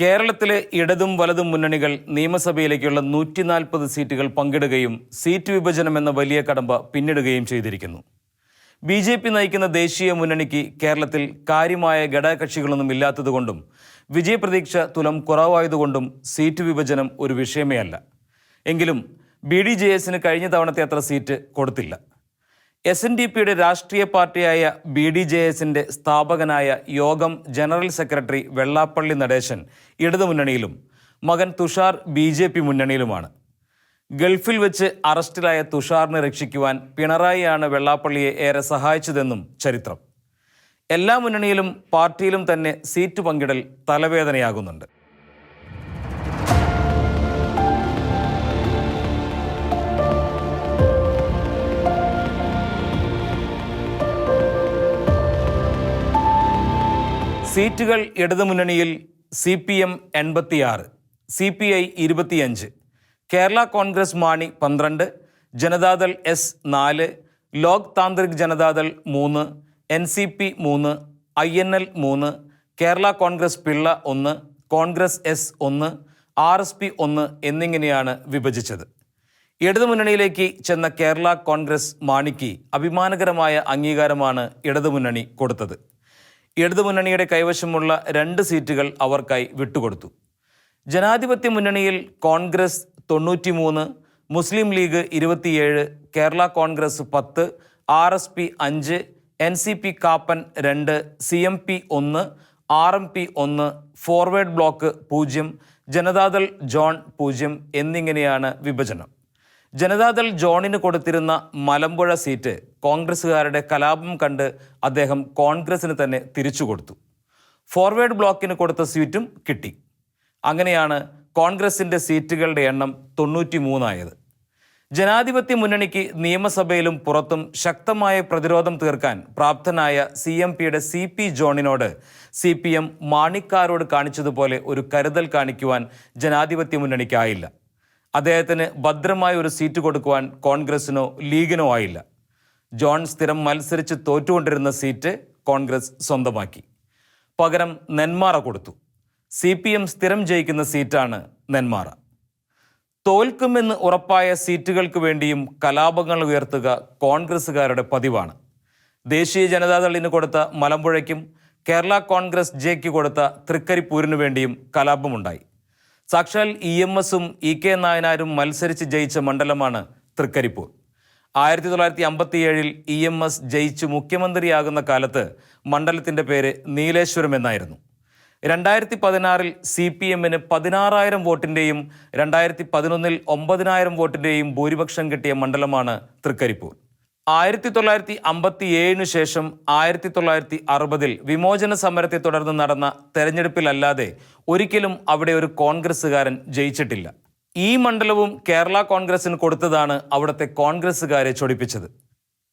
കേരളത്തിലെ ഇടതും വലതും മുന്നണികൾ നിയമസഭയിലേക്കുള്ള നൂറ്റി നാൽപ്പത് സീറ്റുകൾ പങ്കിടുകയും സീറ്റ് വിഭജനം എന്ന വലിയ കടമ്പ പിന്നിടുകയും ചെയ്തിരിക്കുന്നു. ബി ജെ പി നയിക്കുന്ന ദേശീയ മുന്നണിക്ക് കേരളത്തിൽ കാര്യമായ ഘടകകക്ഷികളൊന്നും ഇല്ലാത്തതുകൊണ്ടും വിജയപ്രതീക്ഷ തുലം കുറവായതുകൊണ്ടും സീറ്റ് വിഭജനം ഒരു വിഷയമേ അല്ല. എങ്കിലും ബി ഡി ജെ എസിന് കഴിഞ്ഞ തവണത്തെ അത്ര സീറ്റ് കൊടുത്തില്ല. എസ് എൻ ഡി പിയുടെ രാഷ്ട്രീയ പാർട്ടിയായ ബി ഡി ജെ എസിന്റെ സ്ഥാപകനായ യോഗം ജനറൽ സെക്രട്ടറി വെള്ളാപ്പള്ളി നടേശൻ ഇടതുമുന്നണിയിലും മകൻ തുഷാർ ബി ജെ പി മുന്നണിയിലുമാണ്. ഗൾഫിൽ വെച്ച് അറസ്റ്റിലായ തുഷാറിനെ രക്ഷിക്കുവാൻ പിണറായിയാണ് വെള്ളാപ്പള്ളിയെ ഏറെ സഹായിച്ചതെന്നും ചരിത്രം. എല്ലാ മുന്നണിയിലും പാർട്ടിയിലും തന്നെ സീറ്റ് പങ്കിടൽ തലവേദനയാകുന്നുണ്ട്. സീറ്റുകൾ ഇടതുമുന്നണിയിൽ സി പി എം എൺപത്തിയാറ് സി പി ഐ ഇരുപത്തിയഞ്ച് കേരള കോൺഗ്രസ് മാണി പന്ത്രണ്ട് ജനതാദൾ എസ് നാല് ലോക് താന്ത്രിക് ജനതാദൾ മൂന്ന് എൻ സി പി മൂന്ന് ഐ എൻ എൽ മൂന്ന് കേരള കോൺഗ്രസ് പിള്ള ഒന്ന് കോൺഗ്രസ് എസ് ഒന്ന് ആർ എസ് പി ഒന്ന് എന്നിങ്ങനെയാണ് വിഭജിച്ചത്. ഇടതുമുന്നണിയിലേക്ക് ചെന്ന കേരള കോൺഗ്രസ് മാണിക്ക് അഭിമാനകരമായ അംഗീകാരമാണ് ഇടതുമുന്നണി കൊടുത്തത്. ഇടതുമുന്നണിയുടെ കൈവശമുള്ള രണ്ട് സീറ്റുകൾ അവർക്കായി വിട്ടുകൊടുത്തു. ജനാധിപത്യ മുന്നണിയിൽ കോൺഗ്രസ് തൊണ്ണൂറ്റിമൂന്ന് മുസ്ലിം ലീഗ് ഇരുപത്തിയേഴ് കേരള കോൺഗ്രസ് പത്ത് ആർ എസ് പി അഞ്ച് എൻ സി പി കാപ്പൻ രണ്ട് സി എം പി ഒന്ന് ആർ എം പി ഒന്ന് ഫോർവേഡ് ബ്ലോക്ക് പൂജ്യം ജനതാദൾ ജോൺ പൂജ്യം എന്നിങ്ങനെയാണ് വിഭജനം. ജനതാദൾ ജോണിന് കൊടുത്തിരുന്ന മലമ്പുഴ സീറ്റ് കോൺഗ്രസ്സുകാരുടെ കലാപം കണ്ട് അദ്ദേഹം കോൺഗ്രസിന് തന്നെ തിരിച്ചു കൊടുത്തു. ഫോർവേഡ് ബ്ലോക്കിന് കൊടുത്ത സീറ്റും കിട്ടി. അങ്ങനെയാണ് കോൺഗ്രസിന്റെ സീറ്റുകളുടെ എണ്ണം തൊണ്ണൂറ്റി മൂന്നായത് ജനാധിപത്യ മുന്നണിക്ക് നിയമസഭയിലും പുറത്തും ശക്തമായ പ്രതിരോധം തീർക്കാൻ പ്രാപ്തനായ സി എം പിയുടെ സി പി ജോണിനോട് സി പി എം മാണിക്കാരോട് കാണിച്ചതുപോലെ ഒരു കരുതൽ കാണിക്കുവാൻ ജനാധിപത്യ മുന്നണിക്കായില്ല. അദ്ദേഹത്തിന് ഭദ്രമായ ഒരു സീറ്റ് കൊടുക്കുവാൻ കോൺഗ്രസിനോ ലീഗിനോ ആയില്ല. ജോൺ സ്ഥിരം മത്സരിച്ച് തോറ്റുകൊണ്ടിരുന്ന സീറ്റ് കോൺഗ്രസ് സ്വന്തമാക്കി. പകരം നെന്മാറ കൊടുത്തു. സി പി എം സ്ഥിരം ജയിക്കുന്ന സീറ്റാണ് നെന്മാറ. തോൽക്കുമെന്ന് ഉറപ്പായ സീറ്റുകൾക്ക് വേണ്ടിയും കലാപങ്ങൾ ഉയർത്തുക കോൺഗ്രസ്സുകാരുടെ പതിവാണ്. ദേശീയ ജനതാദളിന് കൊടുത്ത മലമ്പുഴയ്ക്കും കേരള കോൺഗ്രസ് ജെക്ക് കൊടുത്ത തൃക്കരിപ്പൂരിനു വേണ്ടിയും കലാപമുണ്ടായി. സാക്ഷാൽ ഇ എം എസും ഇ കെ നായനാരും മത്സരിച്ച് ജയിച്ച മണ്ഡലമാണ് തൃക്കരിപ്പൂർ. ആയിരത്തി തൊള്ളായിരത്തി അമ്പത്തിയേഴിൽ ഇ എം എസ് ജയിച്ച് മുഖ്യമന്ത്രിയാകുന്ന കാലത്ത് മണ്ഡലത്തിന്റെ പേര് നീലേശ്വരം എന്നായിരുന്നു. രണ്ടായിരത്തി പതിനാറിൽ സി പി എമ്മിന് പതിനാറായിരം വോട്ടിന്റെയും രണ്ടായിരത്തി പതിനൊന്നിൽ ഒമ്പതിനായിരം വോട്ടിന്റെയും ഭൂരിപക്ഷം കിട്ടിയ മണ്ഡലമാണ് തൃക്കരിപ്പൂർ. ആയിരത്തി തൊള്ളായിരത്തി അമ്പത്തി ഏഴിനു ശേഷം ആയിരത്തി തൊള്ളായിരത്തി അറുപതിൽ വിമോചന സമരത്തെ തുടർന്ന് നടന്ന തെരഞ്ഞെടുപ്പിലല്ലാതെ ഒരിക്കലും അവിടെ ഒരു കോൺഗ്രസ്സുകാരൻ ജയിച്ചിട്ടില്ല. ഈ മണ്ഡലവും കേരള കോൺഗ്രസിന് കൊടുത്തതാണ് അവിടുത്തെ കോൺഗ്രസ്സുകാരെ ചൊടിപ്പിച്ചത്.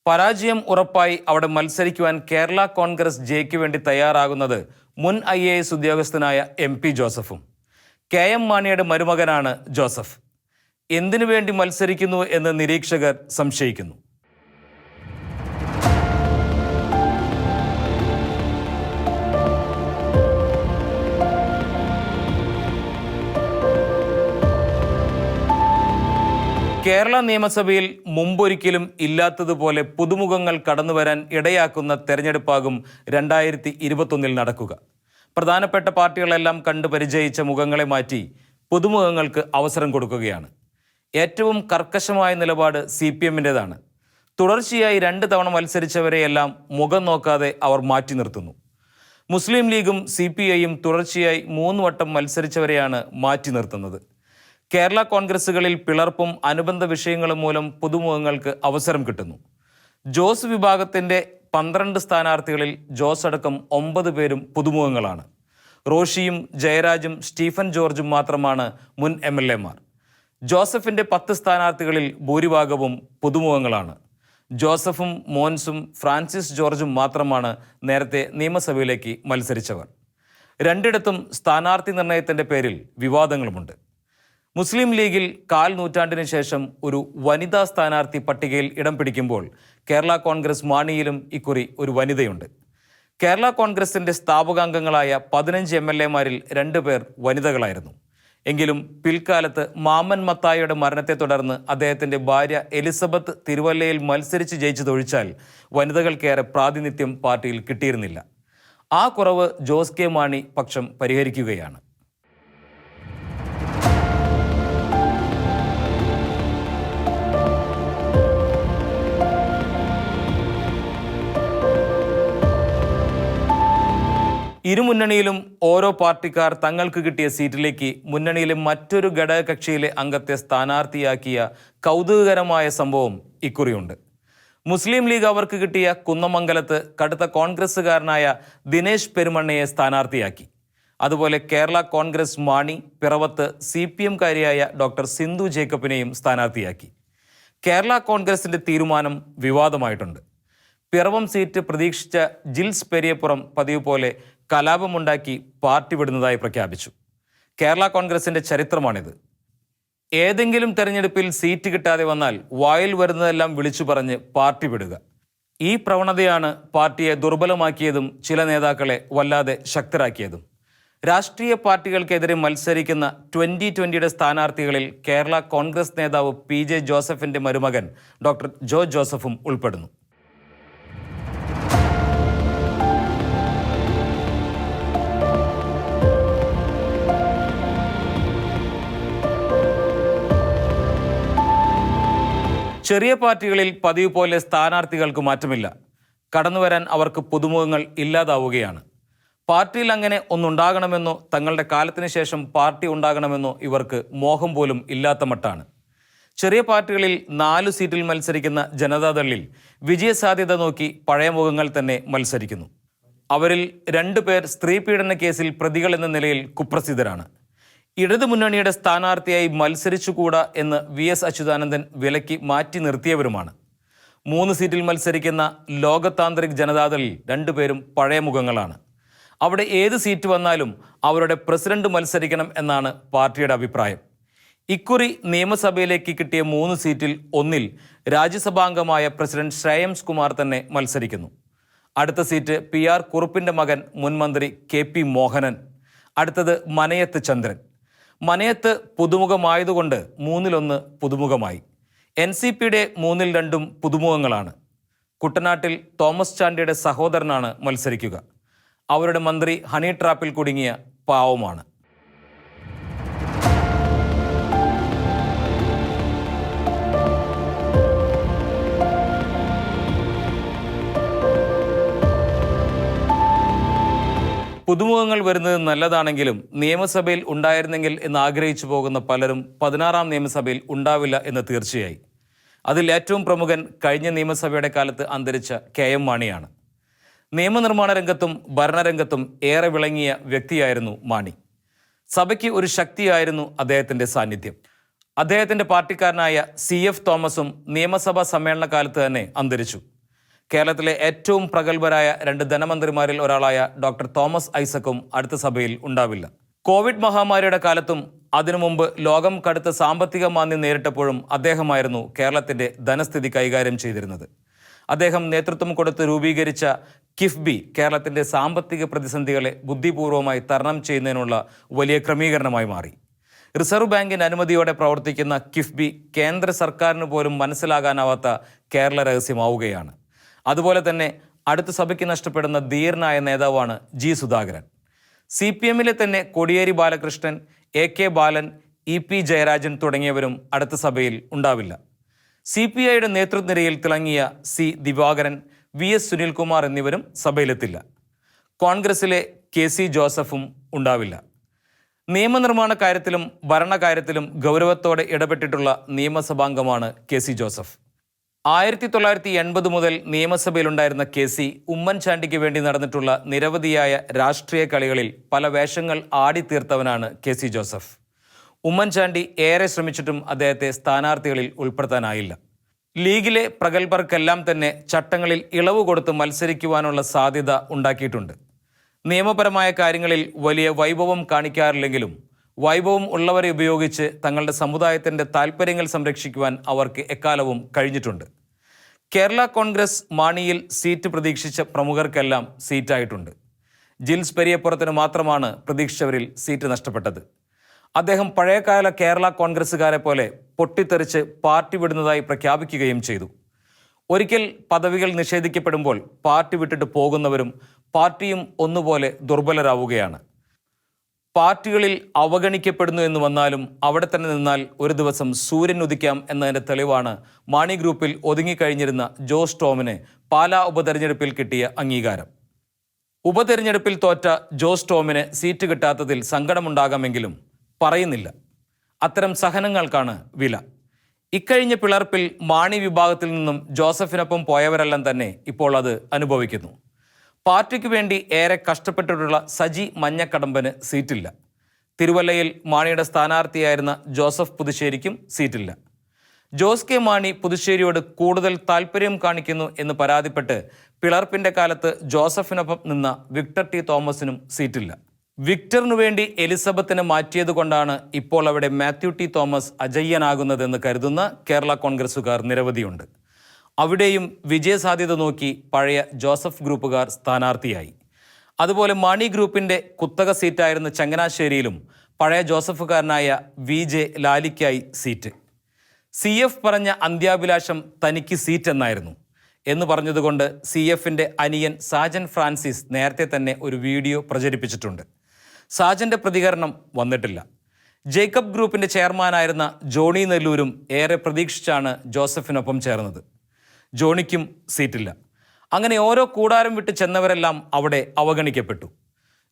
പരാജയം ഉറപ്പായി അവിടെ മത്സരിക്കുവാൻ കേരള കോൺഗ്രസ് ജയ്ക്ക് വേണ്ടി തയ്യാറാകുന്നത് മുൻ ഐ എ എസ് ഉദ്യോഗസ്ഥനായ എം പി ജോസഫും. കെ എം മാണിയുടെ മരുമകനാണ് ജോസഫ്. എന്തിനു വേണ്ടി മത്സരിക്കുന്നു എന്ന് നിരീക്ഷകർ സംശയിക്കുന്നു. കേരള നിയമസഭയിൽ മുമ്പൊരിക്കലും ഇല്ലാത്തതുപോലെ പുതുമുഖങ്ങൾ കടന്നുവരാൻ ഇടയാക്കുന്ന തെരഞ്ഞെടുപ്പാകും രണ്ടായിരത്തി ഇരുപത്തൊന്നിൽ നടക്കുക. പ്രധാനപ്പെട്ട പാർട്ടികളെല്ലാം കണ്ടു പരിചയിച്ച മുഖങ്ങളെ മാറ്റി പുതുമുഖങ്ങൾക്ക് അവസരം കൊടുക്കുകയാണ്. ഏറ്റവും കർക്കശമായ നിലപാട് സി പി എമ്മിന്റെതാണ് തുടർച്ചയായി രണ്ട് തവണ മത്സരിച്ചവരെയെല്ലാം മുഖം നോക്കാതെ അവർ മാറ്റി നിർത്തുന്നു. മുസ്ലിം ലീഗും സി പി ഐയും തുടർച്ചയായി മൂന്ന് വട്ടം മത്സരിച്ചവരെയാണ് മാറ്റി നിർത്തുന്നത്. കേരള കോൺഗ്രസുകളിൽ പിളർപ്പും അനുബന്ധ വിഷയങ്ങളും മൂലം പുതുമുഖങ്ങൾക്ക് അവസരം കിട്ടുന്നു. ജോസ് വിഭാഗത്തിന്റെ പന്ത്രണ്ട് സ്ഥാനാർത്ഥികളിൽ ജോസ് അടക്കം ഒമ്പത് പേരും പുതുമുഖങ്ങളാണ്. റോഷിയും ജയരാജും സ്റ്റീഫൻ ജോർജും മാത്രമാണ് മുൻ എം എൽ എമാർ ജോസഫിന്റെ പത്ത് സ്ഥാനാർത്ഥികളിൽ ഭൂരിഭാഗവും പുതുമുഖങ്ങളാണ്. ജോസഫും മോൻസും ഫ്രാൻസിസ് ജോർജും മാത്രമാണ് നേരത്തെ നിയമസഭയിലേക്ക് മത്സരിച്ചവർ. രണ്ടിടത്തും സ്ഥാനാർത്ഥി നിർണയത്തിന്റെ പേരിൽ വിവാദങ്ങളുമുണ്ട്. മുസ്ലിം ലീഗിൽ കാൽ നൂറ്റാണ്ടിന് ശേഷം ഒരു വനിതാ സ്ഥാനാർത്ഥി പട്ടികയിൽ ഇടം പിടിക്കുമ്പോൾ കേരള കോൺഗ്രസ് മാണിയിലും ഇക്കുറി ഒരു വനിതയുണ്ട്. കേരള കോൺഗ്രസിന്റെ സ്ഥാപകാംഗങ്ങളായ പതിനഞ്ച് എം എൽ എമാരിൽ രണ്ടുപേർ വനിതകളായിരുന്നു. എങ്കിലും പിൽക്കാലത്ത് മാമൻ മത്തായിയുടെ മരണത്തെ തുടർന്ന് അദ്ദേഹത്തിന്റെ ഭാര്യ എലിസബത്ത് തിരുവല്ലയിൽ മത്സരിച്ച് ജയിച്ചതൊഴിച്ചാൽ വനിതകൾക്കേറെ പ്രാതിനിധ്യം പാർട്ടിയിൽ കിട്ടിയിരുന്നില്ല. ആ കുറവ് ജോസ് കെ മാണി പക്ഷം പരിഹരിക്കുകയാണ്. ഇരുമുന്നണിയിലും ഓരോ പാർട്ടിക്കാർ തങ്ങൾക്ക് കിട്ടിയ സീറ്റിലേക്ക് മുന്നണിയിലെ മറ്റൊരു ഘടകകക്ഷിയിലെ അംഗത്തെ സ്ഥാനാർത്ഥിയാക്കിയ കൗതുകകരമായ സംഭവം ഇക്കുറിയുണ്ട്. മുസ്ലിം ലീഗ് അവർക്ക് കിട്ടിയ കുന്നമംഗലത്ത് കടുത്ത കോൺഗ്രസ്സുകാരനായ ദിനേശ് പെരുമണ്ണയെ സ്ഥാനാർത്ഥിയാക്കി. അതുപോലെ കേരള കോൺഗ്രസ് മാണി പിറവത്ത് സി പി എംകാരിയായ ഡോക്ടർ സിന്ധു ജേക്കബിനെയും സ്ഥാനാർത്ഥിയാക്കി. കേരള കോൺഗ്രസിന്റെ തീരുമാനം വിവാദമായിട്ടുണ്ട്. പിറവം സീറ്റ് പ്രതീക്ഷിച്ച ജിൽസ് പെരിയപ്പുറം പതിവ് പോലെ കലാപമുണ്ടാക്കി പാർട്ടി വിടുന്നതായി പ്രഖ്യാപിച്ചു. കേരള കോൺഗ്രസിന്റെ ചരിത്രമാണിത്. ഏതെങ്കിലും തെരഞ്ഞെടുപ്പിൽ സീറ്റ് കിട്ടാതെ വന്നാൽ വായിൽ വരുന്നതെല്ലാം വിളിച്ചു പറഞ്ഞ് പാർട്ടി വിടുക. ഈ പ്രവണതയാണ് പാർട്ടിയെ ദുർബലമാക്കിയതും ചില നേതാക്കളെ വല്ലാതെ ശക്തരാക്കിയതും. രാഷ്ട്രീയ പാർട്ടികൾക്കെതിരെ മത്സരിക്കുന്ന ട്വന്റി ട്വന്റിയുടെ സ്ഥാനാർത്ഥികളിൽ കേരള കോൺഗ്രസ് നേതാവ് പി ജെ ജോസഫിന്റെ മരുമകൻ ഡോക്ടർ ജോ ജോസഫും ഉൾപ്പെടുന്നു. ചെറിയ പാർട്ടികളിൽ പതിവ് പോലെ സ്ഥാനാർത്ഥികൾക്ക് മാറ്റമില്ല. കടന്നുവരാൻ അവർക്ക് പുതുമുഖങ്ങൾ ഇല്ലാതാവുകയാണ്. പാർട്ടിയിൽ അങ്ങനെ ഒന്നുണ്ടാകണമെന്നോ തങ്ങളുടെ കാലത്തിന് ശേഷം പാർട്ടി ഉണ്ടാകണമെന്നോ ഇവർക്ക് മോഹം പോലും ഇല്ലാത്ത മട്ടാണ്. ചെറിയ പാർട്ടികളിൽ നാല് സീറ്റിൽ മത്സരിക്കുന്ന ജനതാദളിൽ വിജയസാധ്യത നോക്കി പഴയ മുഖങ്ങൾ തന്നെ മത്സരിക്കുന്നു. അവരിൽ രണ്ടു പേർ സ്ത്രീ പീഡന കേസിൽ പ്രതികൾ എന്ന നിലയിൽ കുപ്രസിദ്ധരാണ്. ഇടതുമുന്നണിയുടെ സ്ഥാനാർത്ഥിയായി മത്സരിച്ചുകൂടാ എന്ന് വി എസ് അച്യുതാനന്ദൻ വിലക്കി മാറ്റി നിർത്തിയവരുമാണ്. മൂന്ന് സീറ്റിൽ മത്സരിക്കുന്ന ലോകതാന്ത്രിക് ജനതാദളിൽ രണ്ടുപേരും പഴയ മുഖങ്ങളാണ്. അവിടെ ഏത് സീറ്റ് വന്നാലും അവരുടെ പ്രസിഡന്റ് മത്സരിക്കണം എന്നാണ് പാർട്ടിയുടെ അഭിപ്രായം. ഇക്കുറി നിയമസഭയിലേക്ക് കിട്ടിയ മൂന്ന് സീറ്റിൽ ഒന്നിൽ രാജ്യസഭാംഗമായ പ്രസിഡന്റ് ശ്രേയംസ് കുമാർ തന്നെ മത്സരിക്കുന്നു. അടുത്ത സീറ്റ് പി ആർ കുറുപ്പിന്റെ മകൻ മുൻമന്ത്രി കെ പി മോഹനൻ. അടുത്തത് മനയത്ത് ചന്ദ്രൻ. മനയത്ത് പുതുമുഖമായതുകൊണ്ട് മൂന്നിലൊന്ന് പുതുമുഖമായി. എൻ സി പിയുടെ മൂന്നിൽ രണ്ടും പുതുമുഖങ്ങളാണ്. കുട്ടനാട്ടിൽ തോമസ് ചാണ്ടിയുടെ സഹോദരനാണ് മത്സരിക്കുക. അവരുടെ മന്ത്രി ഹണി ട്രാപ്പിൽ കുടുങ്ങിയ പാവമാണ്. പുതുമുഖങ്ങൾ വരുന്നത് നല്ലതാണെങ്കിലും നിയമസഭയിൽ ഉണ്ടായിരുന്നെങ്കിൽ എന്ന് ആഗ്രഹിച്ചു പോകുന്ന പലരും പതിനാറാം നിയമസഭയിൽ ഉണ്ടാവില്ല എന്ന് തീർച്ചയായി. അതിൽ ഏറ്റവും പ്രമുഖൻ കഴിഞ്ഞ നിയമസഭയുടെ കാലത്ത് അന്തരിച്ച കെ എം മാണിയാണ്. നിയമനിർമ്മാണ രംഗത്തും ഭരണരംഗത്തും ഏറെ വിളങ്ങിയ വ്യക്തിയായിരുന്നു മാണി. സഭയ്ക്ക് ഒരു ശക്തിയായിരുന്നു അദ്ദേഹത്തിന്റെ സാന്നിധ്യം. അദ്ദേഹത്തിന്റെ പാർട്ടിക്കാരനായ സി എഫ് തോമസും നിയമസഭാ സമ്മേളന കാലത്ത് തന്നെ അന്തരിച്ചു. കേരളത്തിലെ ഏറ്റവും പ്രഗത്ഭരായ രണ്ട് ധനമന്ത്രിമാരിൽ ഒരാളായ ഡോക്ടർ തോമസ് ഐസക്കും അടുത്ത സഭയിൽ ഉണ്ടാവില്ല. കോവിഡ് മഹാമാരിയുടെ കാലത്തും അതിനു മുമ്പ് ലോകം കടുത്ത സാമ്പത്തിക മാന്ദ്യം നേരിട്ടപ്പോഴും അദ്ദേഹമായിരുന്നു കേരളത്തിന്റെ ധനസ്ഥിതി കൈകാര്യം ചെയ്തിരുന്നത്. അദ്ദേഹം നേതൃത്വം കൊടുത്ത് രൂപീകരിച്ച കിഫ്ബി കേരളത്തിന്റെ സാമ്പത്തിക പ്രതിസന്ധികളെ ബുദ്ധിപൂർവമായി തരണം ചെയ്യുന്നതിനുള്ള വലിയ ക്രമീകരണമായി മാറി. റിസർവ് ബാങ്കിന്റെ അനുമതിയോടെ പ്രവർത്തിക്കുന്ന കിഫ്ബി കേന്ദ്ര സർക്കാരിന് പോലും മനസ്സിലാകാനാവാത്ത കേരള രഹസ്യമാവുകയാണ്. അതുപോലെ തന്നെ അടുത്ത സഭയ്ക്ക് നഷ്ടപ്പെടുന്ന ധീരനായ നേതാവാണ് ജി സുധാകരൻ. സി പി എമ്മിലെ തന്നെ Kodiyeri Balakrishnan A K Balan E P Jayarajan തുടങ്ങിയവരും അടുത്ത സഭയിൽ ഉണ്ടാവില്ല. സി പി ഐയുടെ നേതൃനിരയിൽ തിളങ്ങിയ C Divakaran V S Sunilkumar എന്നിവരും സഭയിലെത്തില്ല. കോൺഗ്രസിലെ കെ സി ജോസഫും ഉണ്ടാവില്ല. നിയമനിർമ്മാണ കാര്യത്തിലും ഭരണകാര്യത്തിലും ഗൗരവത്തോടെ ഇടപെട്ടിട്ടുള്ള നിയമസഭാംഗമാണ് കെ സി ജോസഫ്. ആയിരത്തി തൊള്ളായിരത്തി എൺപത് മുതൽ നിയമസഭയിലുണ്ടായിരുന്ന കെ സി ഉമ്മൻചാണ്ടിക്ക് വേണ്ടി നടന്നിട്ടുള്ള നിരവധിയായ രാഷ്ട്രീയ കളികളിൽ പല വേഷങ്ങൾ ആടിത്തീർത്തവനാണ് കെ സി ജോസഫ്. ഉമ്മൻചാണ്ടി ഏറെ ശ്രമിച്ചിട്ടും അദ്ദേഹത്തെ സ്ഥാനാർത്ഥികളിൽ ഉൾപ്പെടുത്താനായില്ല. ലീഗിലെ പ്രഗത്ഭർക്കെല്ലാം തന്നെ ചട്ടങ്ങളിൽ ഇളവ് കൊടുത്ത് മത്സരിക്കുവാനുള്ള സാധ്യത ഉണ്ടാക്കിയിട്ടുണ്ട്. നിയമപരമായ കാര്യങ്ങളിൽ വലിയ വൈഭവം കാണിക്കാറില്ലെങ്കിലും വൈഭവം ഉള്ളവരെ ഉപയോഗിച്ച് തങ്ങളുടെ സമുദായത്തിന്റെ താൽപ്പര്യങ്ങൾ സംരക്ഷിക്കുവാൻ അവർക്ക് എക്കാലവും കഴിഞ്ഞിട്ടുണ്ട്. കേരള കോൺഗ്രസ് മാണിയിൽ സീറ്റ് പ്രതീക്ഷിച്ച പ്രമുഖർക്കെല്ലാം സീറ്റായിട്ടുണ്ട്. ജിൽസ് പെരിയപ്പുറത്തിന് മാത്രമാണ് പ്രതീക്ഷിച്ചവരിൽ സീറ്റ് നഷ്ടപ്പെട്ടത്. അദ്ദേഹം പഴയകാല കേരള കോൺഗ്രസ്സുകാരെ പോലെ പൊട്ടിത്തെറിച്ച് പാർട്ടി വിടുന്നതായി പ്രഖ്യാപിക്കുകയും ചെയ്തു. ഒരിക്കൽ പദവികൾ നിഷേധിക്കപ്പെടുമ്പോൾ പാർട്ടി വിട്ടിട്ട് പോകുന്നവരും പാർട്ടിയും ഒന്നുപോലെ ദുർബലരാവുകയാണ്. പാർട്ടികളിൽ അവഗണിക്കപ്പെടുന്നു എന്ന് വന്നാലും അവിടെ തന്നെ നിന്നാൽ ഒരു ദിവസം സൂര്യൻ ഉദിക്കാം എന്നതിന്റെ തെളിവാണ് മാണി ഗ്രൂപ്പിൽ ഒതുങ്ങിക്കഴിഞ്ഞിരുന്ന ജോസ് ടോമിന് പാലാ ഉപതെരഞ്ഞെടുപ്പിൽ കിട്ടിയ അംഗീകാരം. ഉപതെരഞ്ഞെടുപ്പിൽ തോറ്റ ജോസ് ടോമിന് സീറ്റ് കിട്ടാത്തതിൽ സങ്കടമുണ്ടാകാമെങ്കിലും പറയുന്നില്ല. അത്തരം സഹനങ്ങൾക്കാണ് വില. ഇക്കഴിഞ്ഞ പിളർപ്പിൽ മാണി വിഭാഗത്തിൽ നിന്നും ജോസഫിനൊപ്പം പോയവരെല്ലാം തന്നെ ഇപ്പോൾ അത് അനുഭവിക്കുന്നു. പാർട്ടിക്ക് വേണ്ടി ഏറെ കഷ്ടപ്പെട്ടിട്ടുള്ള സജി മഞ്ഞക്കടമ്പന് സീറ്റില്ല. തിരുവല്ലയിൽ മാണിയുടെ സ്ഥാനാർത്ഥിയായിരുന്ന ജോസഫ് പുതുശ്ശേരിക്കും സീറ്റില്ല. ജോസ് കെ മാണി പുതുശ്ശേരിയോട് കൂടുതൽ താല്പര്യം കാണിക്കുന്നു എന്ന് പരാതിപ്പെട്ട് പിളർപ്പിന്റെ കാലത്ത് ജോസഫിനൊപ്പം നിന്ന വിക്ടർ ടി തോമസിനും സീറ്റില്ല. വിക്ടറിനു വേണ്ടി എലിസബത്തിനെ മാറ്റിയതുകൊണ്ടാണ് ഇപ്പോൾ അവിടെ മാത്യു ടി തോമസ് അജയ്യനാകുന്നതെന്ന് കരുതുന്ന കേരള കോൺഗ്രസുകാർ നിരവധിയുണ്ട്. അവിടെയും വിജയസാധ്യത നോക്കി പഴയ ജോസഫ് ഗ്രൂപ്പുകാർ സ്ഥാനാർത്ഥിയായി. അതുപോലെ മണി ഗ്രൂപ്പിന്റെ കുത്തക സീറ്റായിരുന്ന ചങ്ങനാശ്ശേരിയിലും പഴയ ജോസഫുകാരനായ വി ജെ ലാലിക്കായി സീറ്റ്. സി എഫ് പറഞ്ഞ അന്ത്യാഭിലാഷം തനിക്ക് സീറ്റ് എന്നായിരുന്നു എന്ന് പറഞ്ഞതുകൊണ്ട് സി എഫിന്റെ അനിയൻ സാജൻ ഫ്രാൻസിസ് നേരത്തെ തന്നെ ഒരു വീഡിയോ പ്രചരിപ്പിച്ചിട്ടുണ്ട്. സാജന്റെ പ്രതികരണം വന്നിട്ടില്ല. ജേക്കബ് ഗ്രൂപ്പിന്റെ ചെയർമാനായിരുന്ന ജോണി നെല്ലൂരും ഏറെ പ്രതീക്ഷിച്ചാണ് ജോസഫിനൊപ്പം ചേർന്നത്. ജോണിക്കും സീറ്റില്ല. അങ്ങനെ ഓരോ കൂടാരം വിട്ട് ചെന്നവരെല്ലാം അവിടെ അവഗണിക്കപ്പെട്ടു.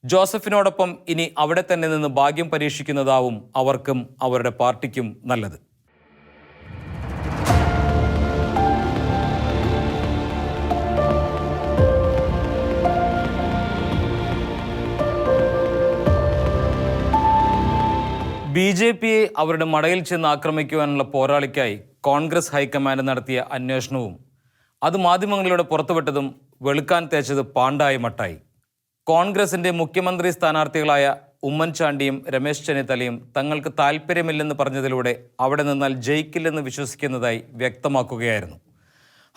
ജോസഫിനോടൊപ്പം ഇനി അവിടെ തന്നെ നിന്ന് ഭാഗ്യം പരീക്ഷിക്കുന്നതാവും അവർക്കും അവരുടെ പാർട്ടിക്കും നല്ലത്. ബി ജെ പിയെ അവരുടെ മടയിൽ ചെന്ന് ആക്രമിക്കുവാനുള്ള പോരാളിക്കായി കോൺഗ്രസ് ഹൈക്കമാൻഡ് നടത്തിയ അന്വേഷണവും അത് മാധ്യമങ്ങളിലൂടെ പുറത്തുവിട്ടതും വെളുക്കാൻ തേച്ചത് പാണ്ടായി മട്ടായി. കോൺഗ്രസിന്റെ മുഖ്യമന്ത്രി സ്ഥാനാർത്ഥികളായ ഉമ്മൻചാണ്ടിയും രമേശ് ചെന്നിത്തലയും തങ്ങൾക്ക് താല്പര്യമില്ലെന്ന് പറഞ്ഞതിലൂടെ അവിടെ നിന്നാൽ ജയിക്കില്ലെന്ന് വിശ്വസിക്കുന്നതായി വ്യക്തമാക്കുകയായിരുന്നു.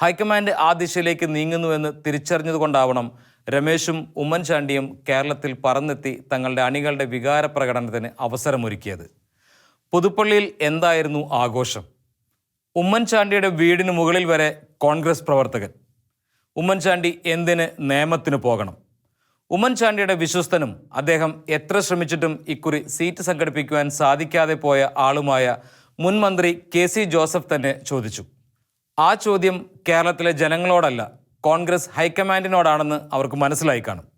ഹൈക്കമാൻഡ് ആ ദിശയിലേക്ക് നീങ്ങുന്നുവെന്ന് തിരിച്ചറിഞ്ഞതുകൊണ്ടാവണം രമേശും ഉമ്മൻചാണ്ടിയും കേരളത്തിൽ പറന്നെത്തി തങ്ങളുടെ അണികളുടെ വികാര പ്രകടനത്തിന് അവസരമൊരുക്കിയത്. പുതുപ്പള്ളിയിൽ എന്തായിരുന്നു ആഘോഷം? ഉമ്മൻചാണ്ടിയുടെ വീടിന് മുകളിൽ വരെ കോൺഗ്രസ് പ്രവർത്തകൻ. ഉമ്മൻചാണ്ടി എന്തിന് നിയമത്തിന് പോകണം? ഉമ്മൻചാണ്ടിയുടെ വിശ്വസ്തനും അദ്ദേഹം എത്ര ശ്രമിച്ചിട്ടും ഇക്കുറി സീറ്റ് സംഘടിപ്പിക്കുവാൻ സാധിക്കാതെ പോയ ആളുമായ മുൻ മന്ത്രി കെ സി ജോസഫ് തന്നെ ചോദിച്ചു. ആ ചോദ്യം കേരളത്തിലെ ജനങ്ങളോടല്ല കോൺഗ്രസ് ഹൈക്കമാൻഡിനോടാണെന്ന് അവർക്ക് മനസ്സിലായി കാണും.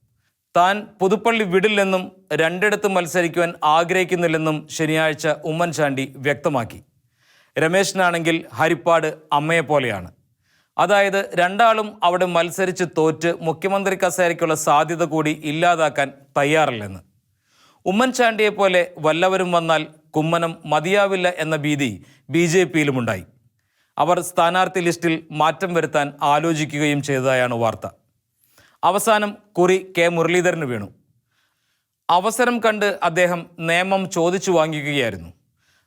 താൻ പുതുപ്പള്ളി വിടില്ലെന്നും രണ്ടിടത്ത് മത്സരിക്കുവാൻ ആഗ്രഹിക്കുന്നില്ലെന്നും ശനിയാഴ്ച ഉമ്മൻചാണ്ടി വ്യക്തമാക്കി. രമേശിനാണെങ്കിൽ ഹരിപ്പാട് അമ്മയെപ്പോലെയാണ്. അതായത് രണ്ടാളും അവിടെ മത്സരിച്ച് തോറ്റ് മുഖ്യമന്ത്രി കസേരയ്ക്കുള്ള സാധ്യത കൂടി ഇല്ലാതാക്കാൻ തയ്യാറല്ലെന്ന്. ഉമ്മൻചാണ്ടിയെ പോലെ വല്ലവരും വന്നാൽ കുമ്മനം മതിയാവില്ല എന്ന ഭീതി ബി ജെ പിയിലുമുണ്ടായി. അവർ സ്ഥാനാർത്ഥി ലിസ്റ്റിൽ മാറ്റം വരുത്താൻ ആലോചിക്കുകയും ചെയ്തതായാണ് വാർത്ത. അവസാനം കുറി കെ മുരളീധരന് വീണു. അവസരം കണ്ട് അദ്ദേഹം നിയമം ചോദിച്ചു വാങ്ങിക്കുകയായിരുന്നു.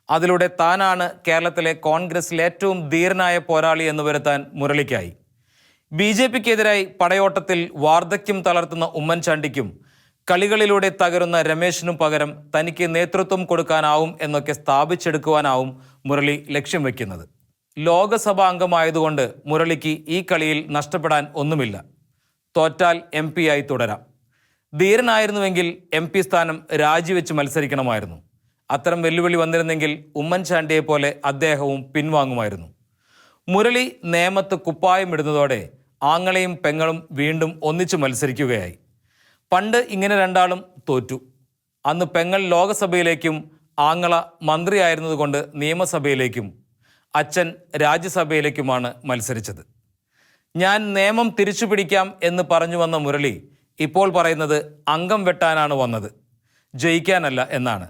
അതിലൂടെ താനാണ് കേരളത്തിലെ കോൺഗ്രസിൽ ഏറ്റവും ധീരനായ പോരാളി എന്ന് വരുത്താൻ മുരളിക്കായി. ബി ജെ പിക്കെതിരായി പടയോട്ടത്തിൽ വാർദ്ധക്യം തളർത്തുന്ന ഉമ്മൻചാണ്ടിക്കും കളികളിലൂടെ തകരുന്ന രമേശിനും പകരം തനിക്ക് നേതൃത്വം കൊടുക്കാനാവും എന്നൊക്കെ സ്ഥാപിച്ചെടുക്കുവാനാവും മുരളി ലക്ഷ്യം വയ്ക്കുന്നത് ലോകസഭാ അംഗമായതുകൊണ്ട് മുരളിക്ക് ഈ കളിയിൽ നഷ്ടപ്പെടാൻ ഒന്നുമില്ല. തോറ്റാൽ എം ആയി തുടരാം. ധീരനായിരുന്നുവെങ്കിൽ എം സ്ഥാനം രാജിവെച്ച് മത്സരിക്കണമായിരുന്നു. അത്തരം വെല്ലുവിളി വന്നിരുന്നെങ്കിൽ ഉമ്മൻചാണ്ടിയെ പോലെ അദ്ദേഹവും പിൻവാങ്ങുമായിരുന്നു. മുരളി നേമത്ത് കുപ്പായം ഇടുന്നതോടെ ആങ്ങളെയും പെങ്ങളും വീണ്ടും ഒന്നിച്ചു മത്സരിക്കുകയായി. പണ്ട് ഇങ്ങനെ രണ്ടാളും തോറ്റു. അന്ന് പെങ്ങൾ ലോകസഭയിലേക്കും ആങ്ങള മന്ത്രിയായിരുന്നതുകൊണ്ട് നിയമസഭയിലേക്കും അച്ഛൻ രാജ്യസഭയിലേക്കുമാണ് മത്സരിച്ചത്. ഞാൻ നിയമം തിരിച്ചു പിടിക്കാം എന്ന് പറഞ്ഞു വന്ന മുരളി ഇപ്പോൾ പറയുന്നത് അംഗം വെട്ടാനാണ് വന്നത്. ജയിക്കാനല്ല എന്നാണ്.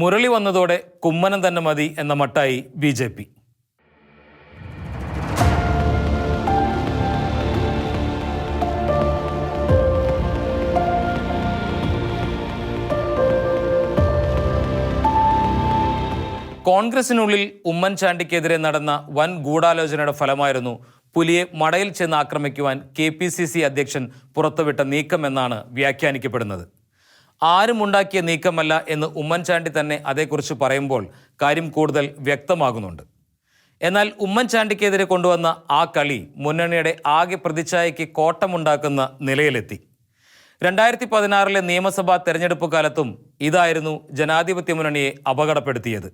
മുരളി വന്നതോടെ കുമ്മനം തന്നെ മതി എന്ന മട്ടായി ബി ജെ പി. കോൺഗ്രസിനുള്ളിൽ ഉമ്മൻചാണ്ടിക്കെതിരെ നടന്ന വൻ ഗൂഢാലോചനയുടെ ഫലമായിരുന്നു പുലിയെ മടയിൽ ചെന്ന് ആക്രമിക്കുവാൻ കെ പി സി സി അധ്യക്ഷൻ പുറത്തുവിട്ട നീക്കമെന്നാണ് വ്യാഖ്യാനിക്കപ്പെടുന്നത്. ആരും ഉണ്ടാക്കിയ നീക്കമല്ല എന്ന് ഉമ്മൻചാണ്ടി തന്നെ അതേക്കുറിച്ച് പറയുമ്പോൾ കാര്യം കൂടുതൽ വ്യക്തമാകുന്നുണ്ട്. എന്നാൽ ഉമ്മൻചാണ്ടിക്കെതിരെ കൊണ്ടുവന്ന ആ കളി മുന്നണിയുടെ ആകെ പ്രതിച്ഛായയ്ക്ക് കോട്ടമുണ്ടാക്കുന്ന നിലയിലെത്തി. രണ്ടായിരത്തി പതിനാറിലെ നിയമസഭാ തെരഞ്ഞെടുപ്പ് കാലത്തും ഇതായിരുന്നു ജനാധിപത്യ മുന്നണിയെ അപകടപ്പെടുത്തിയത്.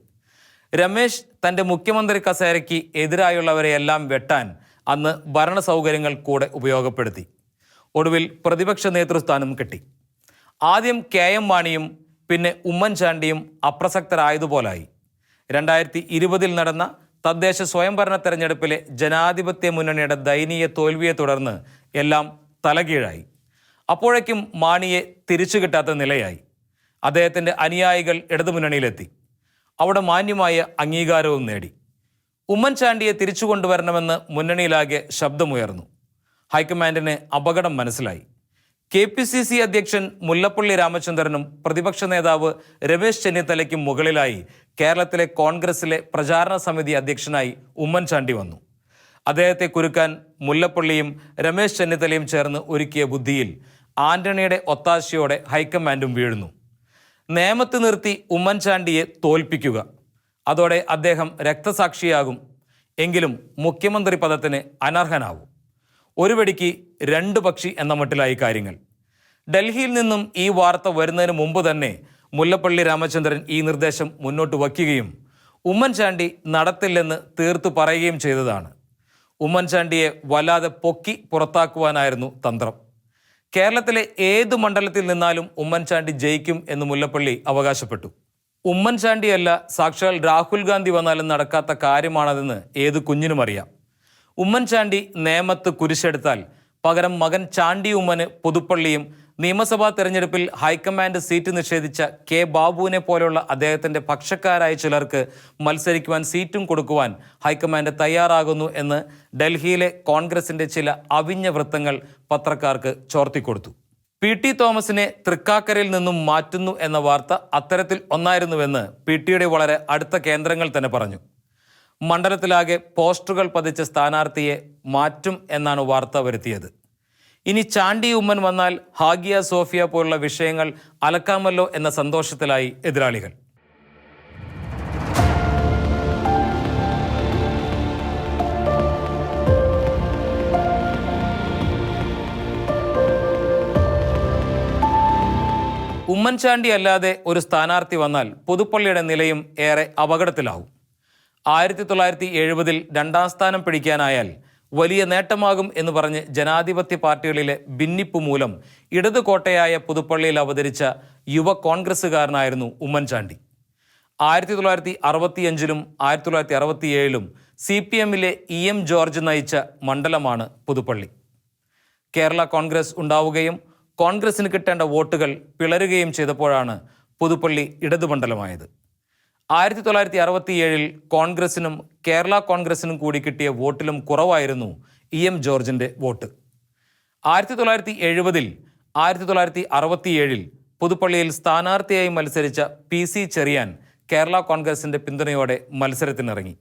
രമേശ് തന്റെ മുഖ്യമന്ത്രി കസേരയ്ക്ക് എതിരായുള്ളവരെയെല്ലാം വെട്ടാൻ അന്ന് ഭരണ സൗകര്യങ്ങൾ കൂടെ ഉപയോഗപ്പെടുത്തി. ഒടുവിൽ പ്രതിപക്ഷ നേതൃസ്ഥാനം കിട്ടി. ആദ്യം കെ എം മാണിയും പിന്നെ ഉമ്മൻചാണ്ടിയും അപ്രസക്തരായതുപോലായി. രണ്ടായിരത്തി ഇരുപതിൽ നടന്ന തദ്ദേശ സ്വയംഭരണ തെരഞ്ഞെടുപ്പിലെ ജനാധിപത്യ മുന്നണിയുടെ ദയനീയ തോൽവിയെ തുടർന്ന് എല്ലാം തലകീഴായി. അപ്പോഴേക്കും മാണിയെ തിരിച്ചു കിട്ടാത്ത നിലയായി. അദ്ദേഹത്തിന്റെ അനുയായികൾ ഇടതുമുന്നണിയിലെത്തി. അവിടെ മാന്യമായ അംഗീകാരവും നേടി. ഉമ്മൻചാണ്ടിയെ തിരിച്ചു കൊണ്ടുവരണമെന്ന് മുന്നണിയിലാകെ ശബ്ദമുയർന്നു. ഹൈക്കമാൻഡിന് അപകടം മനസ്സിലായി. കെ പി സി സി അധ്യക്ഷൻ മുല്ലപ്പള്ളി രാമചന്ദ്രനും പ്രതിപക്ഷ നേതാവ് രമേശ് ചെന്നിത്തലയ്ക്കും മുകളിലായി കേരളത്തിലെ കോൺഗ്രസിലെ പ്രചാരണ സമിതി അധ്യക്ഷനായി ഉമ്മൻചാണ്ടി വന്നു. അദ്ദേഹത്തെ കുരുക്കാൻ മുല്ലപ്പള്ളിയും രമേശ് ചെന്നിത്തലയും ചേർന്ന് ഒരുക്കിയ ബുദ്ധിയിൽ ആന്റണിയുടെ ഒത്താശയോടെ ഹൈക്കമാൻഡും വീഴുന്നു. നേമത്ത് നിർത്തി ഉമ്മൻചാണ്ടിയെ തോൽപ്പിക്കുക. അതോടെ അദ്ദേഹം രക്തസാക്ഷിയാകും. എങ്കിലും മുഖ്യമന്ത്രി പദത്തിന് അനർഹനാവും. ഒരു വെടിക്ക് രണ്ട് പക്ഷി എന്ന മട്ടിലായി കാര്യങ്ങൾ. ഡൽഹിയിൽ നിന്നും ഈ വാർത്ത വരുന്നതിന് മുമ്പ് തന്നെ മുല്ലപ്പള്ളി രാമചന്ദ്രൻ ഈ നിർദ്ദേശം മുന്നോട്ട് വയ്ക്കുകയും ഉമ്മൻചാണ്ടി നടത്തില്ലെന്ന് തീർത്തു പറയുകയും ചെയ്തതാണ്. ഉമ്മൻചാണ്ടിയെ വല്ലാതെ പൊക്കി പുറത്താക്കുവാനായിരുന്നു തന്ത്രം. കേരളത്തിലെ ഏത് മണ്ഡലത്തിൽ നിന്നാലും ഉമ്മൻചാണ്ടി ജയിക്കും എന്ന് മുല്ലപ്പള്ളി അവകാശപ്പെട്ടു. ഉമ്മൻചാണ്ടിയല്ല സാക്ഷാൽ രാഹുൽ ഗാന്ധി വന്നാലും നടക്കാത്ത കാര്യമാണതെന്ന് ഏത് കുഞ്ഞിനും അറിയാം. ഉമ്മൻചാണ്ടി നേമത്ത് കുരിശെടുത്താൽ പകരം മകൻ ചാണ്ടി ഉമ്മന് പുതുപ്പള്ളിയും നിയമസഭാ തെരഞ്ഞെടുപ്പിൽ ഹൈക്കമാൻഡ് സീറ്റ് നിഷേധിച്ച കെ ബാബുവിനെ പോലെയുള്ള അദ്ദേഹത്തിന്റെ പക്ഷക്കാരായ ചിലർക്ക് മത്സരിക്കുവാൻ സീറ്റും കൊടുക്കുവാൻ ഹൈക്കമാൻഡ് തയ്യാറാകുന്നു എന്ന് ഡൽഹിയിലെ കോൺഗ്രസിന്റെ ചില അവിഞ്ഞ വൃത്തങ്ങൾ പത്രക്കാർക്ക് ചോർത്തിക്കൊടുത്തു. പി ടി തോമസിനെ തൃക്കാക്കരയിൽ നിന്നും മാറ്റുന്നു എന്ന വാർത്ത അത്തരത്തിൽ ഒന്നായിരുന്നുവെന്ന് പി ടിയുടെ വളരെ അടുത്ത കേന്ദ്രങ്ങൾ തന്നെ പറഞ്ഞു. മണ്ഡലത്തിലാകെ പോസ്റ്ററുകൾ പതിച്ച സ്ഥാനാർത്ഥിയെ മാറ്റും എന്നാണ് വാർത്ത വരുത്തിയത്. ഇനി ചാണ്ടി ഉമ്മൻ വന്നാൽ ഹാഗിയ സോഫിയ പോലുള്ള വിഷയങ്ങൾ അലക്കാമല്ലോ എന്ന സന്തോഷത്തിലായി എതിരാളികൾ. ഉമ്മൻചാണ്ടി അല്ലാതെ ഒരു സ്ഥാനാർത്ഥി വന്നാൽ പുതുപ്പള്ളിയുടെ നിലയും ഏറെ അപകടത്തിലാവും. ആയിരത്തി തൊള്ളായിരത്തി എഴുപതിൽ രണ്ടാം സ്ഥാനം പിടിക്കാനായാൽ വലിയ നേട്ടമാകും എന്ന് പറഞ്ഞ് ജനാധിപത്യ പാർട്ടികളിലെ ഭിന്നിപ്പ് മൂലം ഇടതു കോട്ടയായ പുതുപ്പള്ളിയിൽ അവതരിച്ച യുവ കോൺഗ്രസ്സുകാരനായിരുന്നു ഉമ്മൻചാണ്ടി. ആയിരത്തി തൊള്ളായിരത്തി അറുപത്തിയഞ്ചിലും ആയിരത്തി തൊള്ളായിരത്തി അറുപത്തിയേഴിലും സി പി എമ്മിലെ ഇ എം ജോർജ് നയിച്ച മണ്ഡലമാണ് പുതുപ്പള്ളി. കേരള കോൺഗ്രസ് ഉണ്ടാവുകയും കോൺഗ്രസിന് കിട്ടേണ്ട വോട്ടുകൾ പിളരുകയും ചെയ്തപ്പോഴാണ് പുതുപ്പള്ളി ഇടതുമണ്ഡലമായത്. ആയിരത്തി തൊള്ളായിരത്തി അറുപത്തിയേഴിൽ കോൺഗ്രസിനും കേരള കോൺഗ്രസിനും കൂടി കിട്ടിയ വോട്ടിലും കുറവായിരുന്നു ഇ എം ജോർജിന്റെ വോട്ട്. ആയിരത്തി തൊള്ളായിരത്തി എഴുപതിൽ ആയിരത്തി തൊള്ളായിരത്തി അറുപത്തിയേഴിൽ പുതുപ്പള്ളിയിൽ സ്ഥാനാർത്ഥിയായി മത്സരിച്ച പി സി ചെറിയാൻ കേരള കോൺഗ്രസിന്റെ പിന്തുണയോടെ മത്സരത്തിനിറങ്ങി.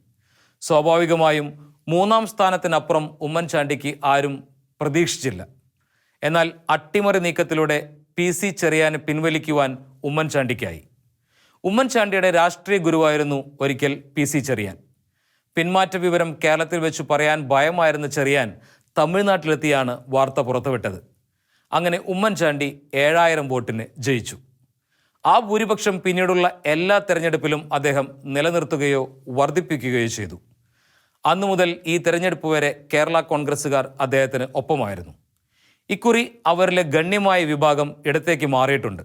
സ്വാഭാവികമായും മൂന്നാം സ്ഥാനത്തിനപ്പുറം ഉമ്മൻചാണ്ടിക്ക് ആരും പ്രതീക്ഷിച്ചില്ല. എന്നാൽ അട്ടിമറി നീക്കത്തിലൂടെ പി സി ചെറിയാന് പിൻവലിക്കുവാൻ ഉമ്മൻചാണ്ടിക്കായി. ഉമ്മൻചാണ്ടിയുടെ രാഷ്ട്രീയ ഗുരുവായിരുന്നു ഒരിക്കൽ പി സി ചെറിയാൻ. പിന്മാറ്റ വിവരം കേരളത്തിൽ വെച്ച് പറയാൻ ഭയമായിരുന്ന ചെറിയാൻ തമിഴ്നാട്ടിലെത്തിയാണ് വാർത്ത പുറത്തുവിട്ടത്. അങ്ങനെ ഉമ്മൻചാണ്ടി ഏഴായിരം വോട്ടിന് ജയിച്ചു. ആ ഭൂരിപക്ഷം പിന്നീടുള്ള എല്ലാ തെരഞ്ഞെടുപ്പിലും അദ്ദേഹം നിലനിർത്തുകയോ വർദ്ധിപ്പിക്കുകയോ ചെയ്തു. അന്നു മുതൽ ഈ തെരഞ്ഞെടുപ്പ് വരെ കേരള കോൺഗ്രസ്സുകാർ അദ്ദേഹത്തിന് ഒപ്പമായിരുന്നു. ഇക്കുറി അവരിലെ ഗണ്യമായ വിഭാഗം ഇടത്തേക്ക് മാറിയിട്ടുണ്ട്.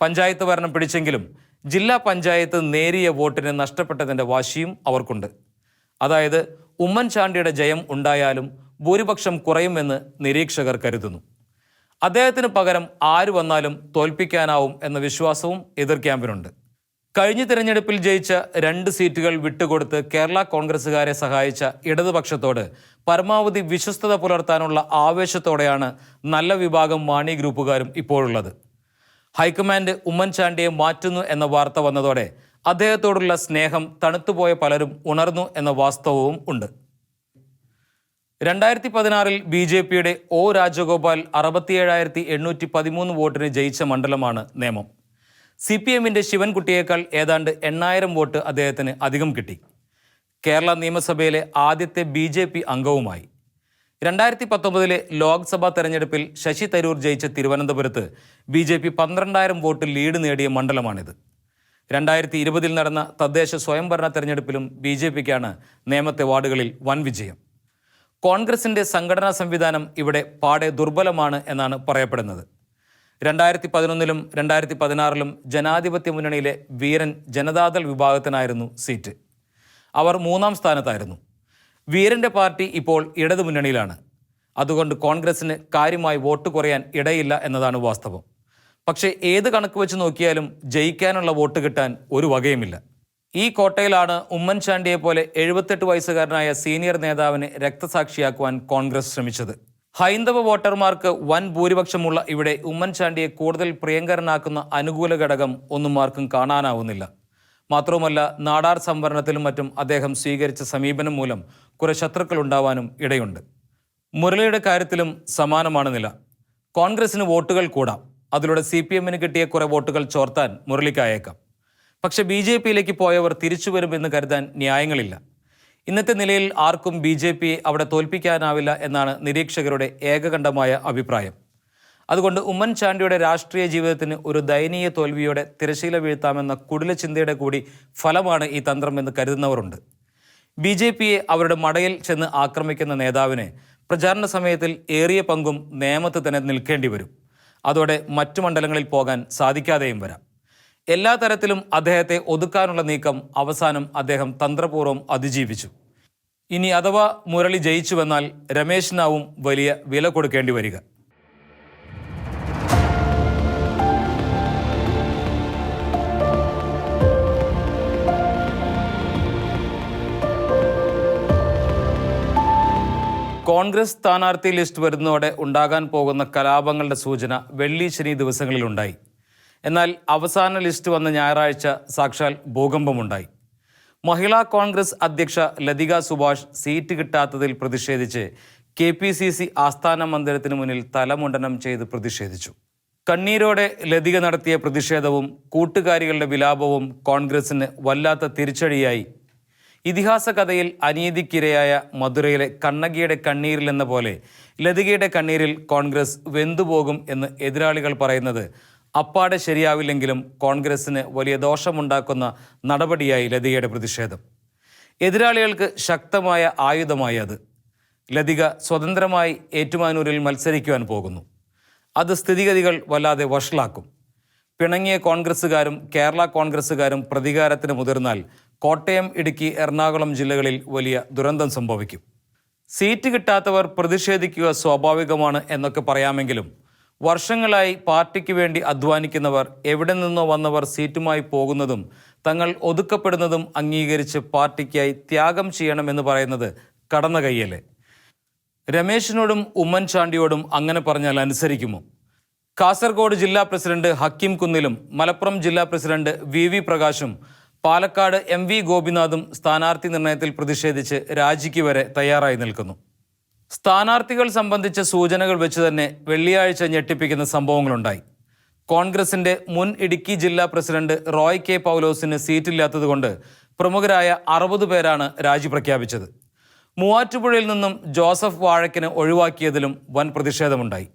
പഞ്ചായത്ത് ഭരണം പിടിച്ചെങ്കിലും ജില്ലാ പഞ്ചായത്ത് നേരിയ വോട്ടിന് നഷ്ടപ്പെട്ടതിന്റെ വാശിയും അവർക്കുണ്ട്. അതായത് ഉമ്മൻചാണ്ടിയുടെ ജയം ഉണ്ടായാലും ഭൂരിപക്ഷം കുറയുമെന്ന് നിരീക്ഷകർ കരുതുന്നു. അദ്ദേഹത്തിന് പകരം ആര് വന്നാലും തോൽപ്പിക്കാനാവും എന്ന വിശ്വാസവും എതിർ ക്യാമ്പിനുണ്ട്. കഴിഞ്ഞ തിരഞ്ഞെടുപ്പിൽ ജയിച്ച രണ്ട് സീറ്റുകൾ വിട്ടുകൊടുത്ത് കേരള കോൺഗ്രസുകാരെ സഹായിച്ച ഇടതുപക്ഷത്തോട് പരമാവധി വിശ്വസ്തത പുലർത്താനുള്ള ആവേശത്തോടെയാണ് നല്ല വിഭാഗം മാണി ഗ്രൂപ്പുകാരും ഇപ്പോഴുള്ളത്. ഹൈക്കമാൻഡ് ഉമ്മൻചാണ്ടിയെ മാറ്റുന്നു എന്ന വാർത്ത വന്നതോടെ അദ്ദേഹത്തോടുള്ള സ്നേഹം തണുത്തുപോയ പലരും ഉണർന്നു എന്ന വാസ്തവവും ഉണ്ട്. രണ്ടായിരത്തി പതിനാറിൽ ബി ജെ പിയുടെ ഒ രാജഗോപാൽ അറുപത്തിയേഴായിരത്തി എണ്ണൂറ്റി പതിമൂന്ന് വോട്ടിന് ജയിച്ച മണ്ഡലമാണ് നേമം സി പി എമ്മിന്റെ ശിവൻകുട്ടിയേക്കാൾ ഏതാണ്ട് എണ്ണായിരം വോട്ട് അദ്ദേഹത്തിന് അധികം കിട്ടി. കേരള നിയമസഭയിലെ ആദ്യത്തെ ബി ജെ പി അംഗവുമായി. രണ്ടായിരത്തി പത്തൊമ്പതിലെ ലോക്സഭാ തെരഞ്ഞെടുപ്പിൽ ശശി തരൂർ ജയിച്ച തിരുവനന്തപുരത്ത് ബി ജെ പി പന്ത്രണ്ടായിരം വോട്ട് ലീഡ് നേടിയ മണ്ഡലമാണിത്. രണ്ടായിരത്തി ഇരുപതിൽ നടന്ന തദ്ദേശ സ്വയംഭരണ തെരഞ്ഞെടുപ്പിലും ബി ജെ പിക്കാണ് നേമത്തെ വാർഡുകളിൽ വൻ വിജയം. കോൺഗ്രസിന്റെ സംഘടനാ സംവിധാനം ഇവിടെ പാടെ ദുർബലമാണ് എന്നാണ് പറയപ്പെടുന്നത്. രണ്ടായിരത്തി പതിനൊന്നിലും രണ്ടായിരത്തി പതിനാറിലും ജനാധിപത്യ മുന്നണിയിലെ വീരൻ ജനതാദൾ വിഭാഗത്തിനായിരുന്നു സീറ്റ്. അവർ മൂന്നാം സ്ഥാനത്തായിരുന്നു. വീരന്റെ പാർട്ടി ഇപ്പോൾ ഇടതുമുന്നണിയിലാണ്. അതുകൊണ്ട് കോൺഗ്രസിന് കാര്യമായി വോട്ട് കുറയാൻ ഇടയില്ല എന്നതാണ് വാസ്തവം. പക്ഷേ ഏത് കണക്ക് വെച്ച് നോക്കിയാലും ജയിക്കാനുള്ള വോട്ട് കിട്ടാൻ ഒരു വകയുമില്ല. ഈ കോട്ടയിലാണ് ഉമ്മൻചാണ്ടിയെ പോലെ എഴുപത്തെട്ട് വയസ്സുകാരനായ സീനിയർ നേതാവിനെ രക്തസാക്ഷിയാക്കുവാൻ കോൺഗ്രസ് ശ്രമിച്ചത്. ഹൈന്ദവ വോട്ടർമാർക്ക് വൻ ഭൂരിപക്ഷമുള്ള ഇവിടെ ഉമ്മൻചാണ്ടിയെ കൂടുതൽ പ്രിയങ്കരനാക്കുന്ന അനുകൂല ഘടകം ഒന്നും ആർക്കും കാണാനാവുന്നില്ല. മാത്രവുമല്ല നാടാർ സംവരണത്തിലും മറ്റും അദ്ദേഹം സ്വീകരിച്ച സമീപനം മൂലം കുറെ ശത്രുക്കൾ ഉണ്ടാവാനും ഇടയുണ്ട്. മുരളിയുടെ കാര്യത്തിലും സമാനമാണ് നില. കോൺഗ്രസിന് വോട്ടുകൾ കൂടാം. അതിലൂടെ സി പി എമ്മിന് കിട്ടിയ കുറെ വോട്ടുകൾ ചോർത്താൻ മുരളിക്കായേക്കാം പക്ഷെ ബി ജെ പിയിലേക്ക് പോയവർ തിരിച്ചു വരുമെന്ന് കരുതാൻ ന്യായങ്ങളില്ല. ഇന്നത്തെ നിലയിൽ ആർക്കും ബി ജെ പി അവിടെ തോൽപ്പിക്കാനാവില്ല എന്നാണ് നിരീക്ഷകരുടെ ഏകകണ്ഠമായ അഭിപ്രായം. അതുകൊണ്ട് ഉമ്മൻചാണ്ടിയുടെ രാഷ്ട്രീയ ജീവിതത്തിന് ഒരു ദയനീയ തോൽവിയോടെ തിരശീല വീഴ്ത്താമെന്ന കുടില ചിന്തയുടെ കൂടി ഫലമാണ് ഈ തന്ത്രം എന്ന് കരുതുന്നവരുണ്ട്. ബി ജെ പിയെ അവരുടെ മടയിൽ ചെന്ന് ആക്രമിക്കുന്ന നേതാവിന് പ്രചാരണ സമയത്തിൽ ഏറിയ പങ്കും നേമത്ത് തന്നെ നിൽക്കേണ്ടി വരും. അതോടെ മറ്റു മണ്ഡലങ്ങളിൽ പോകാൻ സാധിക്കാതെയും വരാം. എല്ലാ തരത്തിലും അദ്ദേഹത്തെ ഒതുക്കാനുള്ള നീക്കം അവസാനം അദ്ദേഹം തന്ത്രപൂർവം അതിജീവിച്ചു. ഇനി അഥവാ മുരളി ജയിച്ചുവെന്നാൽ രമേശിനാവും വലിയ വില കൊടുക്കേണ്ടി വരിക. കോൺഗ്രസ് സ്ഥാനാർത്ഥി ലിസ്റ്റ് വരുന്നതോടെ ഉണ്ടാകാൻ പോകുന്ന കലാപങ്ങളുടെ സൂചന വെള്ളി ശനി ദിവസങ്ങളിലുണ്ടായി എന്നാൽ അവസാന ലിസ്റ്റ് വന്ന ഞായറാഴ്ച സാക്ഷാൽ ഭൂകമ്പമുണ്ടായി. മഹിളാ കോൺഗ്രസ് അധ്യക്ഷ ലതിക സുഭാഷ് സീറ്റ് കിട്ടാത്തതിൽ പ്രതിഷേധിച്ച് കെ പി സി സി ആസ്ഥാന മന്ദിരത്തിന് മുന്നിൽ തലമുണ്ടനം ചെയ്ത് പ്രതിഷേധിച്ചു. കണ്ണീരോടെ ലതിക നടത്തിയ പ്രതിഷേധവും കൂട്ടുകാരികളുടെ വിലാപവും കോൺഗ്രസിന് വല്ലാത്ത തിരിച്ചടിയായി ഇതിഹാസ കഥയിൽ അനീതിക്കിരയായ മധുരയിലെ കണ്ണകിയുടെ കണ്ണീരിൽ എന്ന പോലെ ലതികയുടെ കണ്ണീരിൽ കോൺഗ്രസ് വെന്തുപോകും എന്ന് എതിരാളികൾ പറയുന്നത് അപ്പാടെ ശരിയാവില്ലെങ്കിലും കോൺഗ്രസിന് വലിയ ദോഷമുണ്ടാക്കുന്ന നടപടിയായി ലതികയുടെ പ്രതിഷേധം. എതിരാളികൾക്ക് ശക്തമായ ആയുധമായി അത്. ലതിക സ്വതന്ത്രമായി ഏറ്റുമാനൂരിൽ മത്സരിക്കുവാൻ പോകുന്നു. അത് സ്ഥിതിഗതികൾ വല്ലാതെ വഷളാക്കും. പിണങ്ങിയ കോൺഗ്രസ്സുകാരും കേരള കോൺഗ്രസ്സുകാരും പ്രതികാരത്തിന് മുതിർന്നാൽ കോട്ടയം ഇടുക്കി എറണാകുളം ജില്ലകളിൽ വലിയ ദുരന്തം സംഭവിക്കും. സീറ്റ് കിട്ടാത്തവർ പ്രതിഷേധിക്കുക സ്വാഭാവികമാണ് എന്നൊക്കെ പറയാമെങ്കിലും വർഷങ്ങളായി പാർട്ടിക്ക് വേണ്ടി അധ്വാനിക്കുന്നവർ എവിടെ നിന്നോ വന്നവർ സീറ്റുമായി പോകുന്നതും തങ്ങൾ ഒതുക്കപ്പെടുന്നതും അംഗീകരിച്ച് പാർട്ടിക്കായി ത്യാഗം ചെയ്യണമെന്ന് പറയുന്നത് കടന്ന കയ്യല്ലേ രമേശിനോടും ഉമ്മൻചാണ്ടിയോടും അങ്ങനെ പറഞ്ഞാൽ അനുസരിക്കുമോ? കാസർഗോഡ് ജില്ലാ പ്രസിഡന്റ് ഹക്കീം കുന്നിലും മലപ്പുറം ജില്ലാ പ്രസിഡന്റ് വി വി പ്രകാശും പാലക്കാട് എം വി ഗോപിനാഥും സ്ഥാനാർത്ഥി നിർണയത്തിൽ പ്രതിഷേധിച്ച് രാജിക്ക് വരെ തയ്യാറായി നിൽക്കുന്നു. സ്ഥാനാർത്ഥികൾ സംബന്ധിച്ച സൂചനകൾ വെച്ച് തന്നെ വെള്ളിയാഴ്ച ഞെട്ടിപ്പിക്കുന്ന സംഭവങ്ങളുണ്ടായി. കോൺഗ്രസിന്റെ മുൻ ഇടുക്കി ജില്ലാ പ്രസിഡന്റ് റോയ് കെ പൗലോസിന് സീറ്റില്ലാത്തതുകൊണ്ട് പ്രമുഖരായ അറുപത് പേരാണ് രാജി പ്രഖ്യാപിച്ചത്. മൂവാറ്റുപുഴയിൽ നിന്നും ജോസഫ് വാഴക്കിന് ഒഴിവാക്കിയതിലും വൻ പ്രതിഷേധമുണ്ടായി.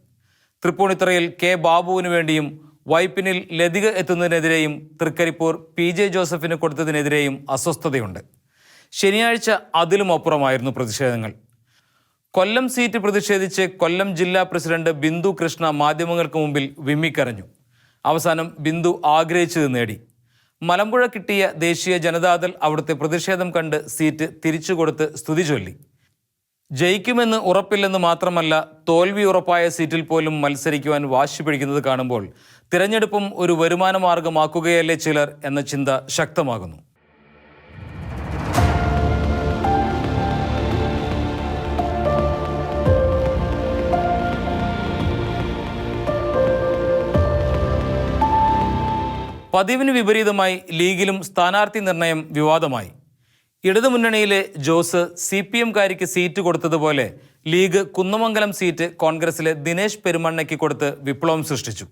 തൃപ്പൂണിത്തറയിൽ കെ ബാബുവിന് വേണ്ടിയും വൈപ്പിനിൽ ലതിക എത്തുന്നതിനെതിരെയും തൃക്കരിപ്പൂർ പി ജെ ജോസഫിന് കൊടുത്തതിനെതിരെയും അസ്വസ്ഥതയുണ്ട്. ശനിയാഴ്ച അതിലും അപ്പുറമായിരുന്നു പ്രതിഷേധങ്ങൾ. കൊല്ലം സീറ്റ് പ്രതിഷേധിച്ച് കൊല്ലം ജില്ലാ പ്രസിഡന്റ് ബിന്ദു കൃഷ്ണ മാധ്യമങ്ങൾക്ക് മുമ്പിൽ വിമ്മിക്കരഞ്ഞു. അവസാനം ബിന്ദു ആഗ്രഹിച്ചത് നേടി. മലമ്പുഴ കിട്ടിയ ദേശീയ ജനതാദൾ അവിടുത്തെ പ്രതിഷേധം കണ്ട് സീറ്റ് തിരിച്ചുകൊടുത്ത് സ്തുതി ചൊല്ലി. ജയിക്കുമെന്ന് ഉറപ്പില്ലെന്ന് മാത്രമല്ല തോൽവി ഉറപ്പായ സീറ്റിൽ പോലും മത്സരിക്കുവാൻ വാശി പിടിക്കുന്നത് കാണുമ്പോൾ തിരഞ്ഞെടുപ്പും ഒരു വരുമാന മാർഗമാക്കുകയല്ലേ ചിലർ എന്ന ചിന്ത ശക്തമാകുന്നു. പതിവിന് വിപരീതമായി ലീഗിലും സ്ഥാനാർത്ഥി നിർണയം വിവാദമായി. ഇടതുമുന്നണിയിലെ ജോസ് സി പി എംകാരിക്ക് സീറ്റ് കൊടുത്തതുപോലെ ലീഗ് കുന്നമംഗലം സീറ്റ് കോൺഗ്രസിലെ ദിനേശ് പെരുമണ്ണയ്ക്ക് കൊടുത്ത് വിപ്ലവം സൃഷ്ടിച്ചു.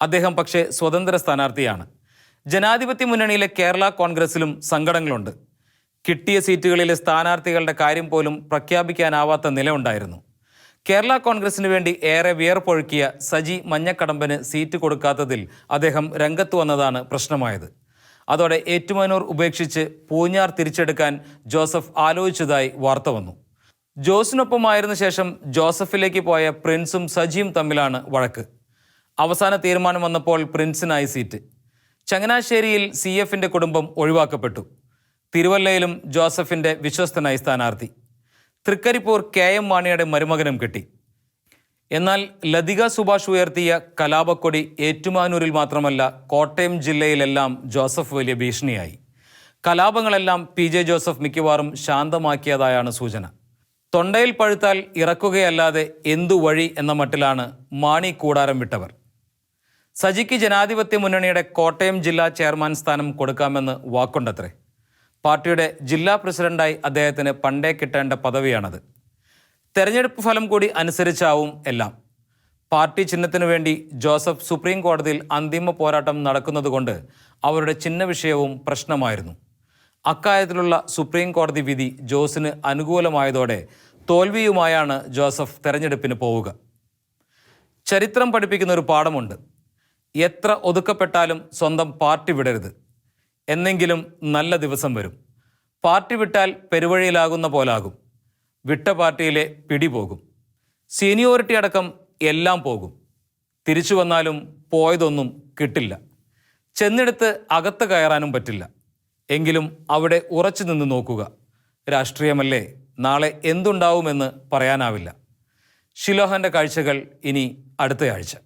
അദ്ദേഹം പക്ഷേ സ്വതന്ത്ര സ്ഥാനാർത്ഥിയാണ്. ജനാധിപത്യ മുന്നണിയിലെ കേരള കോൺഗ്രസിലും സങ്കടങ്ങളുണ്ട്. കിട്ടിയ സീറ്റുകളിലെ സ്ഥാനാർത്ഥികളുടെ കാര്യം പോലും പ്രഖ്യാപിക്കാനാവാത്ത നിലയുണ്ടായിരുന്നു കേരള കോൺഗ്രസിന് വേണ്ടി ഏറെ വിയർപ്പൊഴുക്കിയ സജി മഞ്ഞക്കടമ്പന് സീറ്റ് കൊടുക്കാത്തതിൽ അദ്ദേഹം രംഗത്ത് വന്നതാണ് പ്രശ്നമായത്. അതോടെ ഏറ്റുമാനൂർ ഉപേക്ഷിച്ച് പൂഞ്ഞാർ തിരിച്ചെടുക്കാൻ ജോസഫ് ആലോചിച്ചതായി വാർത്ത വന്നു. ജോസിനൊപ്പമായിരുന്ന ശേഷം ജോസഫിലേക്ക് പോയ പ്രിൻസും സജിയും തമ്മിലാണ് വഴക്ക്. അവസാന തീരുമാനം വന്നപ്പോൾ പ്രിൻസിനായി സീറ്റ്. ചങ്ങനാശ്ശേരിയിൽ സി എഫിന്റെ കുടുംബം ഒഴിവാക്കപ്പെട്ടു. തിരുവല്ലയിലും ജോസഫിന്റെ വിശ്വസ്തനായി സ്ഥാനാർത്ഥി. തൃക്കരിപ്പൂർ കെ എം മാണിയുടെ മരുമകനും കിട്ടി. എന്നാൽ ലതിക സുഭാഷ് ഉയർത്തിയ കലാപക്കൊടി ഏറ്റുമാനൂരിൽ മാത്രമല്ല കോട്ടയം ജില്ലയിലെല്ലാം ജോസഫ് വലിയ ഭീഷണിയായി. കലാപങ്ങളെല്ലാം പി ജെ ജോസഫ് മിക്കവാറും ശാന്തമാക്കിയതായാണ് സൂചന. തൊണ്ടയിൽ പഴുത്താൽ ഇറക്കുകയല്ലാതെ എന്തു വഴി എന്ന മട്ടിലാണ് മാണി കൂടാരം വിട്ടവർ. സജിക്ക് ജനാധിപത്യ മുന്നണിയുടെ കോട്ടയം ജില്ലാ ചെയർമാൻ സ്ഥാനം കൊടുക്കാമെന്ന് വാക്കുണ്ടത്രേ. പാർട്ടിയുടെ ജില്ലാ പ്രസിഡന്റായി അദ്ദേഹത്തിന് പണ്ടേ കിട്ടേണ്ട പദവിയാണത്. തെരഞ്ഞെടുപ്പ് ഫലം കൂടി അനുസരിച്ചാവും എല്ലാം. പാർട്ടി ചിഹ്നത്തിനു വേണ്ടി ജോസഫ് സുപ്രീം കോടതിയിൽ അന്തിമ പോരാട്ടം നടക്കുന്നതുകൊണ്ട് അവരുടെ ചിഹ്ന വിഷയവും പ്രശ്നമായിരുന്നു. അക്കാര്യത്തിലുള്ള സുപ്രീം കോടതി വിധി ജോസിന് അനുകൂലമായതോടെ തോൽവിയുമായാണ് ജോസഫ് തെരഞ്ഞെടുപ്പിന് പോവുക. ചരിത്രം പഠിപ്പിക്കുന്ന ഒരു പാഠമുണ്ട്. എത്ര ഒതുക്കപ്പെട്ടാലും സ്വന്തം പാർട്ടി വിടരുത്. എന്നെങ്കിലും നല്ല ദിവസം വരും. പാർട്ടി വിട്ടാൽ പെരുവഴിയിലാകുന്ന പോലാകും. വിട്ട പാർട്ടിയിലെ പിടി പോകും. സീനിയോറിറ്റി അടക്കം എല്ലാം പോകും. തിരിച്ചു വന്നാലും പോയതൊന്നും കിട്ടില്ല. ചെന്നെടുത്ത് അകത്ത് കയറാനും പറ്റില്ല. എങ്കിലും അവിടെ ഉറച്ചു നിന്ന് നോക്കുക. രാഷ്ട്രീയമല്ലേ? നാളെ എന്തുണ്ടാവുമെന്ന് പറയാനാവില്ല. ഷിലോഹന്റെ കാഴ്ചകൾ ഇനി അടുത്തയാഴ്ച.